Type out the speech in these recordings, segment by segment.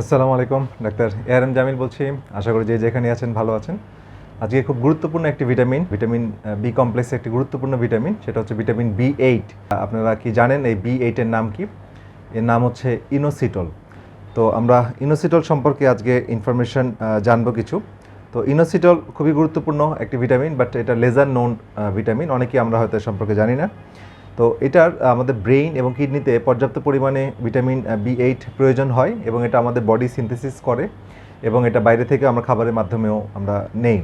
আসসালামু আলাইকুম, doctor AR M Jamil বলছি। আশা করি যে যেখানে আছেন ভালো আছেন। আজকে খুব গুরুত্বপূর্ণ একটি ভিটামিন ভিটামিন বি কমপ্লেক্স একটি গুরুত্বপূর্ণ ভিটামিন, সেটা হচ্ছে ভিটামিন বি এইট। আপনারা কি জানেন এই বি এইটের নাম কি? এর নাম হচ্ছে ইনোসিটল। তো আমরা ইনোসিটল সম্পর্কে আজকে ইনফরমেশন জানব কিছু। তো ইনোসিটল খুবই গুরুত্বপূর্ণ একটি ভিটামিন, বাট এটা লেজার নোন ভিটামিন। অনেকেই আমরা হয়তো সম্পর্কে জানি না। তো এটার আমাদের ব্রেইন এবং কিডনিতে পর্যাপ্ত পরিমাণে ভিটামিন বি এইট প্রয়োজন হয় এবং এটা আমাদের বডি সিনথেসিস করে এবং এটা বাইরে থেকে আমরা খাবারের মাধ্যমেও আমরা নেই।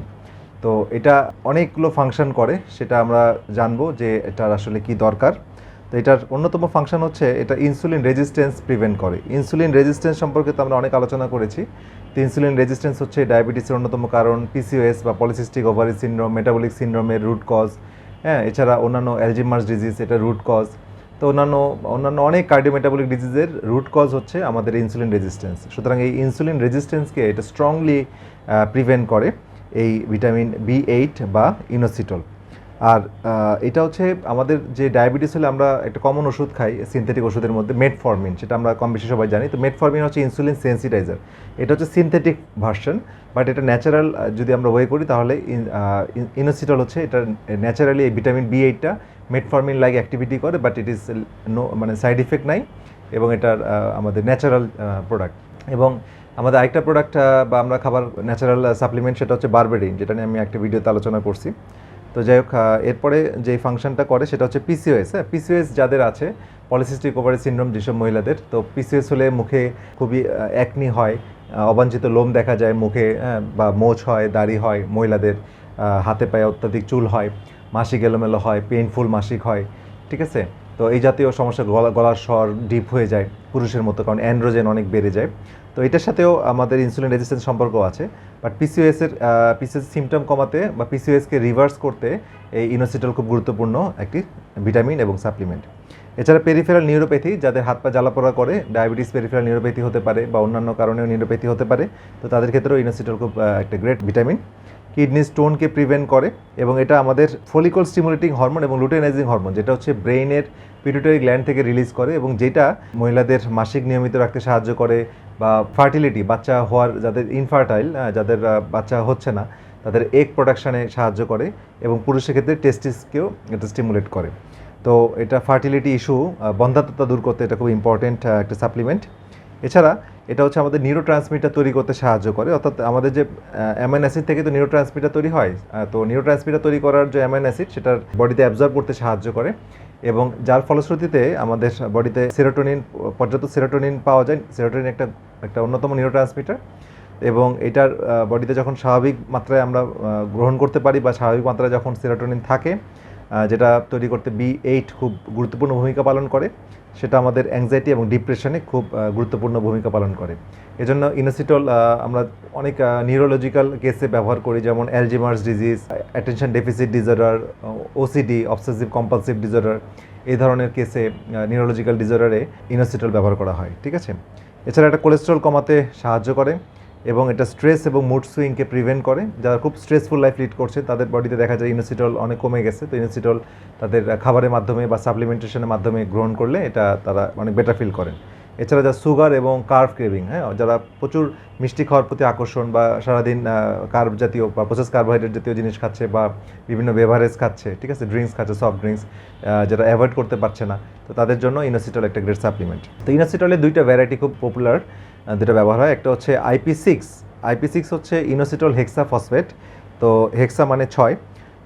তো এটা অনেকগুলো ফাংশন করে, সেটা আমরা জানব যে এটার আসলে কি দরকার। তো এটার অন্যতম ফাংশন হচ্ছে, এটা ইনসুলিন রেজিস্ট্যান্স প্রিভেন্ট করে। ইনসুলিন রেজিস্ট্যান্স সম্পর্কে তো আমরা অনেক আলোচনা করেছি। তো ইনসুলিন রেজিস্ট্যান্স হচ্ছে ডায়াবেটিসের অন্যতম কারণ পিসিওএস বা পলিসিস্টিক ওভারি সিনড্রোম মেটাবলিক সিনড্রোমের রুট কজ হ্যাঁ এছাড়া অন্যান্য অ্যালজিমার্স ডিজিজ এটা রুট কজ তো অন্যান্য অন্যান্য অনেক কার্ডিওমেটাবলিক ডিজিজের রুট কজ হচ্ছে আমাদের ইনসুলিন রেজিস্ট্যান্স সুতরাং এই ইনসুলিন রেজিস্ট্যান্সকে এটা স্ট্রংলি প্রিভেন্ট করে এই ভিটামিন বি এইট বা ইনোসিটল আর এটা হচ্ছে আমাদের যে ডায়াবেটিস হলে আমরা একটা কমন ওষুধ খাই সিনথেটিক ওষুধের মধ্যে মেটফরমিন সেটা আমরা কম বেশি সবাই জানি। তো মেটফরমিন হচ্ছে ইনসুলিন সেন্সিটাইজার এটা হচ্ছে সিনথেটিক ভার্সন বাট এটা ন্যাচারাল যদি আমরা ওয়ে করি তাহলে ইনোসিটল হচ্ছে এটা ন্যাচারালি এই ভিটামিন বি এইটটা মেটফরমিন লাইক অ্যাক্টিভিটি করে বাট ইট ইজ নো মানে সাইড ইফেক্ট নাই এবং এটার আমাদের ন্যাচারাল প্রোডাক্ট এবং আমাদের আরেকটা প্রোডাক্ট বা আমরা খাবার ন্যাচারাল সাপ্লিমেন্ট সেটা হচ্ছে বারবেডিন যেটা নিয়ে আমি একটা ভিডিওতে আলোচনা করছি। তো যাই হোক এরপরে যে ফাংশনটা করে সেটা হচ্ছে পিসিওএস হ্যাঁ? পিসিওএস যাদের আছে পলিসিস্টিক ওভারি সিনড্রোম যেসব মহিলাদের তো পিসিওএস হলে মুখে খুবই একনি হয় অবাঞ্ছিত লোম দেখা যায় মুখে হ্যাঁ, বা মোচ হয় দাড়ি হয় মহিলাদের হাতে পায়ে অত্যাধিক চুল হয় মাসিক এলোমেলো হয় পেইনফুল মাসিক হয় ঠিক আছে? তো এই জাতীয় সমস্যা গলা গলার স্বর ডিপ হয়ে যায় পুরুষের মতো কারণ অ্যান্ড্রোজেন অনেক বেড়ে যায়। তো এটার সাথেও আমাদের ইনসুলিন রেজিস্ট্যান্স সম্পর্ক আছে বাট পিসিওএসের পিসিএস সিমটম কমাতে বা পিসিওএসকে রিভার্স করতে এই ইনোসিটল খুব গুরুত্বপূর্ণ একটি ভিটামিন এবং সাপ্লিমেন্ট এছাড়া পেরিফেরাল নিউরোপ্যাথি যাদের হাত পা জ্বালাপোড়া করে ডায়াবেটিস পেরিফেরাল নিউরোপ্যাথি হতে পারে বা অন্যান্য কারণেও নিউরোপ্যাথি হতে পারে, তো তাদের ক্ষেত্রেও ইনোসিটল খুব একটা গ্রেট ভিটামিন কিডনি স্টোনকে প্রিভেন্ট করে এবং এটা আমাদের ফলিকল স্টিমুলেটিং হরমোন এবং লুটেনাইজিং হরমোন যেটা হচ্ছে ব্রেইনের পিটুটারি গ্ল্যান্ড থেকে রিলিজ করে এবং যেটা মহিলাদের মাসিক নিয়মিত রাখতে সাহায্য করে বা ফার্টিলিটি বাচ্চা হওয়ার, যাদের ইনফার্টাইল যাদের বাচ্চা হচ্ছে না, তাদের এগ প্রোডাকশানে সাহায্য করে এবং পুরুষের ক্ষেত্রে টেস্টিসকেও এটা স্টিমুলেট করে। তো এটা ফার্টিলিটি ইস্যু বন্ধাত্মতা দূর করতে এটা খুব ইম্পর্টেন্ট একটা সাপ্লিমেন্ট এছাড়া এটা হচ্ছে আমাদের নিউরো ট্রান্সমিটার তৈরি করতে সাহায্য করে, অর্থাৎ আমাদের যে অ্যামাইন অ্যাসিড থেকে তো নিউরো ট্রান্সমিটার তৈরি হয় তো নিউরো ট্রান্সমিটার তৈরি করার যে অ্যামাইন অ্যাসিড সেটার বডিতে অ্যাবজর্ব করতে সাহায্য করে এবং যার ফলশ্রুতিতে আমাদের বডিতে সেরোটোনিন পর্যাপ্ত সেরোটোনিন পাওয়া যায় সেরোটোনিন একটা একটা অন্যতম নিউরো ট্রান্সমিটার এবং এটার বডিতে যখন স্বাভাবিক মাত্রায় আমরা গ্রহণ করতে পারি বা স্বাভাবিক মাত্রায় যখন সেরোটোনিন থাকে যেটা তৈরি করতে বি এইট খুব গুরুত্বপূর্ণ ভূমিকা পালন করে সেটা আমাদের অ্যাংজাইটি এবং ডিপ্রেশনে খুব গুরুত্বপূর্ণ ভূমিকা পালন করে। এজন্য ইনোসিটল আমরা অনেক নিউরোলজিক্যাল কেসে ব্যবহার করি, যেমন Alzheimer's disease attention deficit disorder OCD obsessive compulsive disorder এই ধরনের কেসে নিউরোলজিক্যাল ডিজর্ডারে ইনোসিটল ব্যবহার করা হয়, ঠিক আছে? এছাড়া এটা কোলেস্ট্রল কমাতে সাহায্য করে। এবং এটা স্ট্রেস এবং মুড সুইংকে প্রিভেন্ট করে। যারা খুব স্ট্রেসফুল লাইফ লিড করছে, তাদের বডিতে দেখা যায় ইনোসিটল অনেক কমে গেছে। তো ইনোসিটল তাদের খাবারের মাধ্যমে বা সাপ্লিমেন্টেশনের মাধ্যমে গ্রহণ করলে এটা তারা অনেক বেটার ফিল করেন। এছাড়া যা সুগার এবং কার্ভ ক্রেভিং হ্যাঁ যারা প্রচুর মিষ্টি খাওয়ার প্রতি আকর্ষণ বা সারাদিন কার্ভ জাতীয় বা প্রসেস কার্বোহাইড্রেট জাতীয় জিনিস খাচ্ছে বা বিভিন্ন বেভারেজ খাচ্ছে, ঠিক আছে ড্রিঙ্কস খাচ্ছে সফট ড্রিঙ্কস যারা অ্যাভয়েড করতে পারছে না, তো তাদের জন্য ইনোসিটল একটা গ্রেট সাপ্লিমেন্ট তো ইনোসিটলের দুইটা ভ্যারাইটি খুব পপুলার যেটা ব্যবহার হয়। একটা হচ্ছে আইপি সিক্স আইপি সিক্স হচ্ছে ইনোসিটল হেক্সা ফসফেট তো হেক্সা মানে ছয়।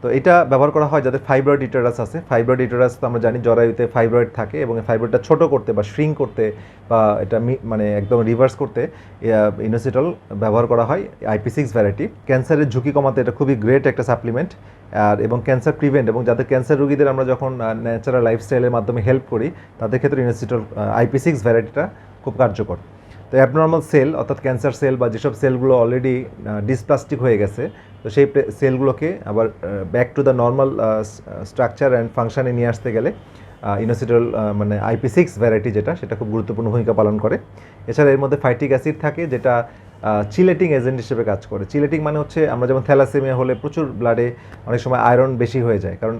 তো এটা ব্যবহার করা হয় যাদের ফাইব্রয়েড ইটারাস আছে। ফাইব্রয়েড ইটারাস তো আমরা জানি জরায়ুতে ফাইব্রয়েড থাকে এবং ফাইব্রয়েডটা ছোট করতে বা শ্রিং করতে বা এটা মানে একদম রিভার্স করতে ইনোসিটল ব্যবহার করা হয় আইপি সিক্স ভ্যারাইটি ক্যান্সারের ঝুঁকি কমাতে এটা খুবই গ্রেট একটা সাপ্লিমেন্ট আর, এবং ক্যান্সার প্রিভেন্ট এবং যাদের ক্যান্সার রোগীদের আমরা যখন ন্যাচারাল লাইফস্টাইলের মাধ্যমে হেল্প করি, তাদের ক্ষেত্রে ইনোসিটল আইপি সিক্স ভ্যারাইটিটা খুব কার্যকর। তো অ্যাবনর্মাল সেল অর্থাৎ ক্যান্সার সেল বা যেসব সেলগুলো অলরেডি ডিসপ্লাস্টিক হয়ে গেছে, তো সেই সেলগুলোকে আবার back to the normal structure and ফাংশানে নিয়ে আসতে গেলে ইনোসিটল মানে আইপি সিক্স ভ্যারাইটি যেটা, সেটা খুব গুরুত্বপূর্ণ ভূমিকা পালন করে। এছাড়া এর মধ্যে ফাইটিক অ্যাসিড থাকে, যেটা চিলেটিং এজেন্ট হিসেবে কাজ করে। চিলেটিং মানে হচ্ছে আমরা যেমন থ্যালাসেমিয়া হলে প্রচুর ব্লাডে অনেক সময় আয়রন বেশি হয়ে যায়। কারণ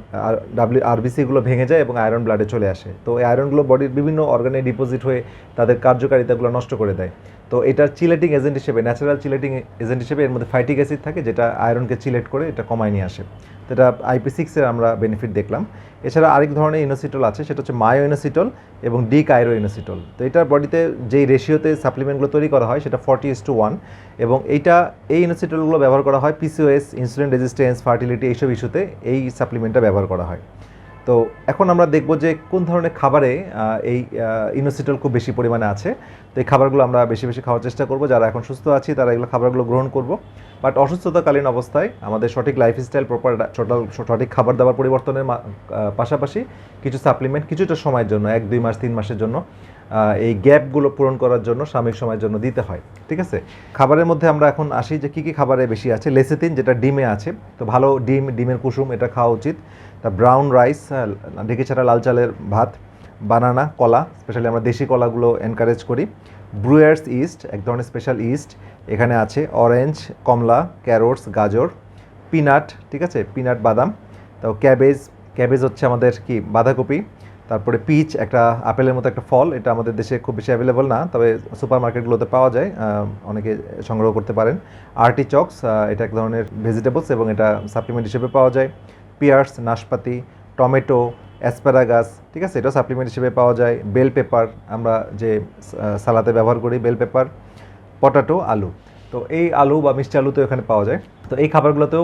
ডাব্লিউ আরবিসিগুলো ভেঙে যায় এবং আয়রন ব্লাডে চলে আসে। তো এই আয়রনগুলো বডির বিভিন্ন অর্গানে ডিপোজিট হয়ে তাদের কার্যকারিতাগুলো নষ্ট করে দেয়। তো এটার চিলেটিং এজেন্ট হিসেবে ন্যাচারাল চিলেটিং এজেন্ট হিসেবে এর মধ্যে ফাইটিক অ্যাসিড থাকে, যেটা আয়রনকে চিলেট করে, এটা কমায় নিয়ে আসে। এটা আইপি সিক্সের আমরা বেনিফিট দেখলাম। এছাড়া আরেক ধরনের ইনোসিটল আছে, সেটা হচ্ছে মায়ো ইনোসিটল এবং ডি কাইরো ইনোসিটল তো এটার বডিতে যেই রেশিওতে সাপ্লিমেন্টগুলো তৈরি করা হয়, সেটা ফর্টি ইস টু ওয়ান এবং এইটা, এই ইনোসিটলগুলো ব্যবহার করা হয় পিসিওএস ইনসুলিন রেজিস্ট্যান্স ফার্টিলিটি এইসব ইস্যুতে এই সাপ্লিমেন্টটা ব্যবহার করা হয়। তো এখন আমরা দেখব যে কোন ধরনের খাবারে এই ইনোসিটল খুব বেশি পরিমাণে আছে। তো এই খাবারগুলো আমরা বেশি বেশি খাওয়ার চেষ্টা করব। যারা এখন সুস্থ আছি, তারা এগুলো খাবারগুলো গ্রহণ করব। বাট অসুস্থতাকালীন অবস্থায় আমাদের সঠিক লাইফস্টাইল প্রপার সঠিক খাবার দাবার পরিবর্তনের পাশাপাশি কিছু সাপ্লিমেন্ট কিছুটা সময়ের জন্য, এক, দুই মাস, তিন মাসের জন্য এই গ্যাপগুলো পূরণ করার জন্য, সাময়িক সময়ের জন্য দিতে হয়। ঠিক আছে? খাবারের মধ্যে আমরা এখন আসি যে কী কী খাবারে বেশি আছে। লেসিতিন যেটা ডিমে আছে। তো ভালো ডিম, ডিমের কুসুম, এটা খাওয়া উচিত। ব্রাউন রাইস ঢেকে ছাড়া লাল চালের ভাত বানানা কলা স্পেশালি আমরা দেশি কলাগুলো এনকারেজ করি। ব্রুয়ার্স ইস্ট এক ধরনের স্পেশাল ইস্ট এখানে আছে। অরেঞ্জ কমলা ক্যারোটস গাজর পিনাট ঠিক আছে? পিনাট বাদাম। তো ক্যাবেজ ক্যাবেজ হচ্ছে আমাদের কি? বাঁধাকপি। তারপরে পিচ একটা আপেলের মতো একটা ফল, এটা আমাদের দেশে খুব বেশি অ্যাভেলেবল না, তবে সুপার মার্কেটগুলোতে পাওয়া যায় অনেকে সংগ্রহ করতে পারেন। আর্টিচক্স এটা এক ধরনের ভেজিটেবলস এবং এটা সাপ্লিমেন্ট হিসেবে পাওয়া যায়। পিয়ার্স, নাশপাতি, টমেটো, অ্যাসপারাগাস, ঠিক আছে? এটাও সাপ্লিমেন্ট হিসেবে পাওয়া যায়। বেল পেপার, আমরা যে সালাতে ব্যবহার করি বেল পেপার, পটাটো, আলু। তো এই আলু বা মিষ্টি আলু তো এখানে পাওয়া যায়। তো এই খাবারগুলোতেও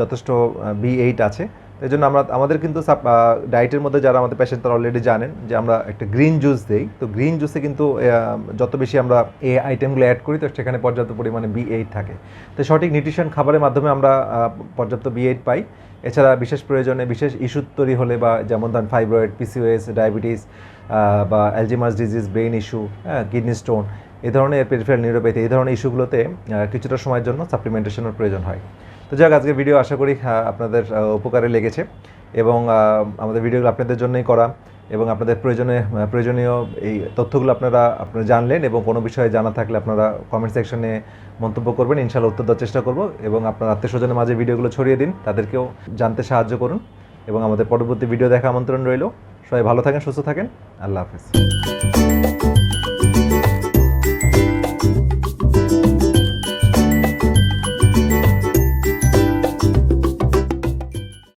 যথেষ্ট বি এইট আছে। এই জন্য আমরা, আমাদের কিন্তু ডায়েটের মধ্যে যারা আমাদের পেশেন্ট তারা অলরেডি জানেন যে আমরা একটা গ্রিন জুস দিই। তো গ্রিন জুসে কিন্তু যত বেশি আমরা এই আইটেমগুলো অ্যাড করি, তো সেখানে পর্যাপ্ত পরিমাণে বি এইট থাকে। তো সঠিক নিউট্রিশন খাবারের মাধ্যমে আমরা পর্যাপ্ত বি এইট পাই। এছাড়া বিশেষ প্রয়োজনে বিশেষ ইস্যু তৈরি হলে বা যেমন ধরেন ফাইব্রয়েড পিসিওএস ডায়াবেটিস বা Alzheimer's disease brain issue kidney stone এই ধরনের পেরিফেরাল নিউরোপ্যাথি এই ধরনের ইস্যুগুলোতে কিছুটা সময়ের জন্য সাপ্লিমেন্টেশনের প্রয়োজন হয়। তো যাক আজকে ভিডিও আশা করি আপনাদের উপকারে লেগেছে এবং আমাদের ভিডিওগুলো আপনাদের জন্যই করা। এবং আপনাদের প্রয়োজনে প্রয়োজনীয় এই তথ্যগুলো আপনারা আপনারা জানলেন এবং কোনো বিষয়ে জানা থাকলে আপনারা কমেন্ট সেকশনে মন্তব্য করবেন। ইনশাল্লাহ উত্তর দেওয়ার চেষ্টা করব এবং আপনার আত্মীয় স্বজনের মাঝে ভিডিওগুলো ছড়িয়ে দিন। তাদেরকেও জানতে সাহায্য করুন এবং আমাদের পরবর্তী ভিডিও দেখা আমন্ত্রণ রইল। সবাই ভালো থাকেন, সুস্থ থাকেন। আল্লাহ হাফেজ।